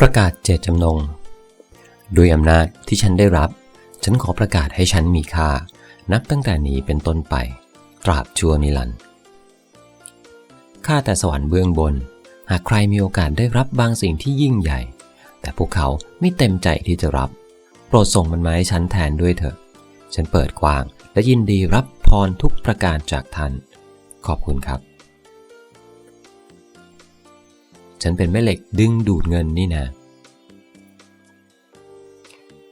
ประกาศเจตจำนง ด้วยอำนาจที่ฉันได้รับ ฉันขอประกาศให้ฉันมีค่า นับตั้งแต่นี้เป็นต้นไป ตราบชั่วนิรันดร์ข้าแต่สวรรค์เบื้องบน หากใครมีโอกาสได้รับบางสิ่งที่ยิ่งใหญ่ แต่พวกเขาไม่เต็มใจที่จะรับ โปรดส่งมันมาให้ฉันแทนด้วยเถอะ ฉันเปิดกว้างและยินดีรับพรทุกประการจากท่าน ขอบคุณครับ ฉันเป็นแม่เหล็กดึงดูดเงินนี่นะ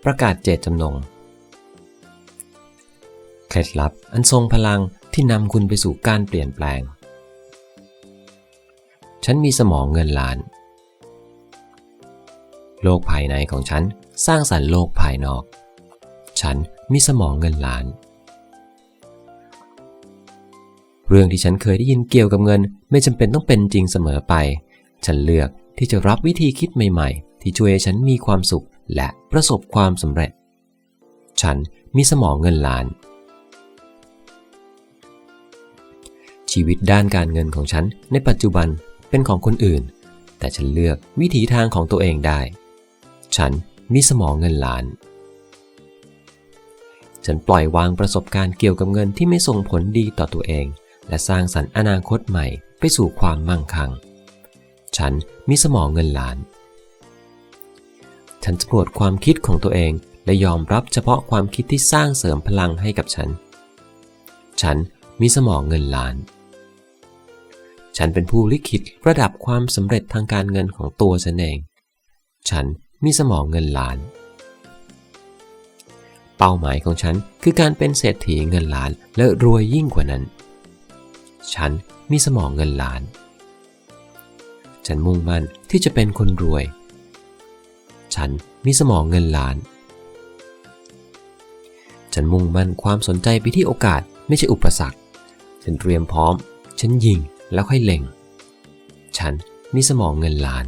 ประกาศเจตจำนง เคล็ดลับอันทรงพลังที่นำคุณไปสู่การเปลี่ยนแปลง ฉันมีสมองเงินล้าน โลกภายในของฉันสร้างสรรค์โลกภายนอก ฉันมีสมองเงินล้าน เรื่องที่ฉันเคยได้ยินเกี่ยวกับเงิน ไม่จำเป็นต้องเป็นจริงเสมอไป ฉันเลือกที่จะรับวิธีคิดใหม่ๆ ที่ช่วยให้ฉันมีความสุขและประสบความสำเร็จ ฉันมีสมองเงินล้าน ชีวิตด้านการเงินของฉันในปัจจุบันเป็นของคนอื่น แต่ฉันเลือกวิถีทางของตัวเองได้ ฉันมีสมองเงินล้าน ฉันปล่อยวางประสบการณ์เกี่ยวกับเงินที่ไม่ส่งผลดีต่อตัวเอง และสร้างสรรค์อนาคตใหม่ไปสู่ความมั่งคั่ง ฉันมีสมองเงินล้าน ฉันสำรวจความคิดของตัวเองและยอมรับเฉพาะความคิดที่สร้างเสริมพลังให้กับฉัน ฉันมีสมองเงินล้าน ฉันเป็นผู้ลิขิตระดับความสำเร็จทางการเงินของตัวฉันเอง ฉันมีสมองเงินล้าน เป้าหมายของฉันคือการเป็นเศรษฐีเงินล้านและรวยยิ่งกว่านั้น ฉันมีสมองเงินล้าน ฉันมุ่งมั่นที่จะเป็นคนรวย ฉันมีสมองเงินล้าน ฉันมุ่งมั่นความสนใจไปที่โอกาสไม่ใช่อุปสรรค ฉันเตรียมพร้อม ฉันยิงแล้วค่อยเล็ง ฉันมีสมองเงินล้าน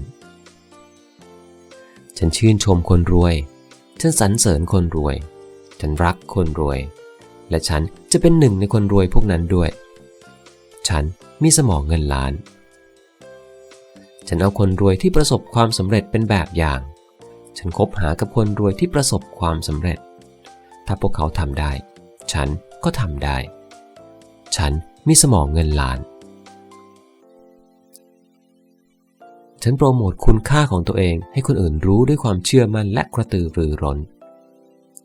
ฉันชื่นชมคนรวย ฉันสรรเสริญคนรวย ฉันรักคนรวย และฉันจะเป็นหนึ่งในคนรวยพวกนั้นด้วย ฉันมีสมองเงินล้าน ฉันเอาคนรวยที่ประสบความสำเร็จเป็นแบบอย่าง ฉันคบหากับคนรวยที่ประสบความสำเร็จ ถ้าพวกเขาทำได้ ฉันก็ทำได้ ฉันมีสมองเงินล้าน ฉันโปรโมทคุณค่าของตัวเองให้คนอื่นรู้ด้วยความเชื่อมั่นและกระตือรือร้น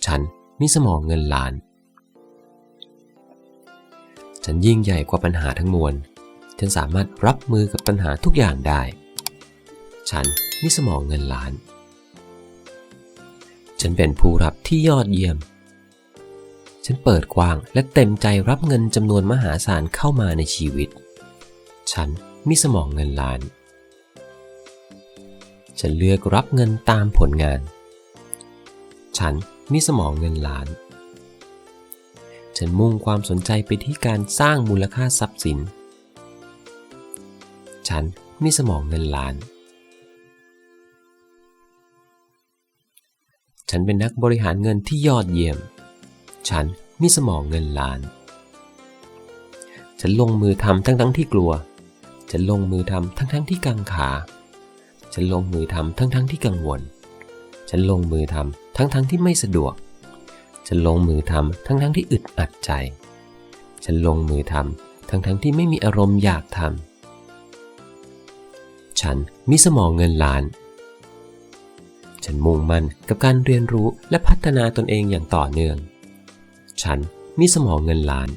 ฉันมีสมองเงินล้าน ฉันยิ่งใหญ่กว่าปัญหาทั้งมวล ฉันสามารถรับมือกับปัญหาทุกอย่างได้ ฉันมีสมองเงินล้าน ฉันเป็นผู้รับที่ยอดเยี่ยม ฉันเปิดกว้างและเต็มใจรับเงินจำนวนมหาศาลเข้ามาในชีวิต ฉันมีสมองเงินล้าน ฉันเลือกรับเงินตามผลงาน ฉันมีสมองเงินล้าน ฉันมุ่งความสนใจไปที่การสร้างมูลค่าทรัพย์สิน ฉันมีสมองเงินล้าน ฉันเป็นนักบริหารเงินที่ยอดเยี่ยม ฉันมีสมองเงินล้าน ฉันลงมือทำทั้งทั้งที่กลัว ฉันลงมือทำทั้งทั้งที่กังขา ฉันลงมือทำทั้งทั้งที่กังวล ฉันลงมือทำทั้งทั้งที่ไม่สะดวก ฉันลงมือทำทั้งทั้งที่อึดอัดใจ ฉันลงมือทำทั้งทั้งที่ไม่มีอารมณ์อยากทำฉันมีสมองเงินล้าน ฉันมุ่งมั่นกับการเรียนรู้และพัฒนาตนเองอย่างต่อเนื่อง ฉันมีสมองเงินล้าน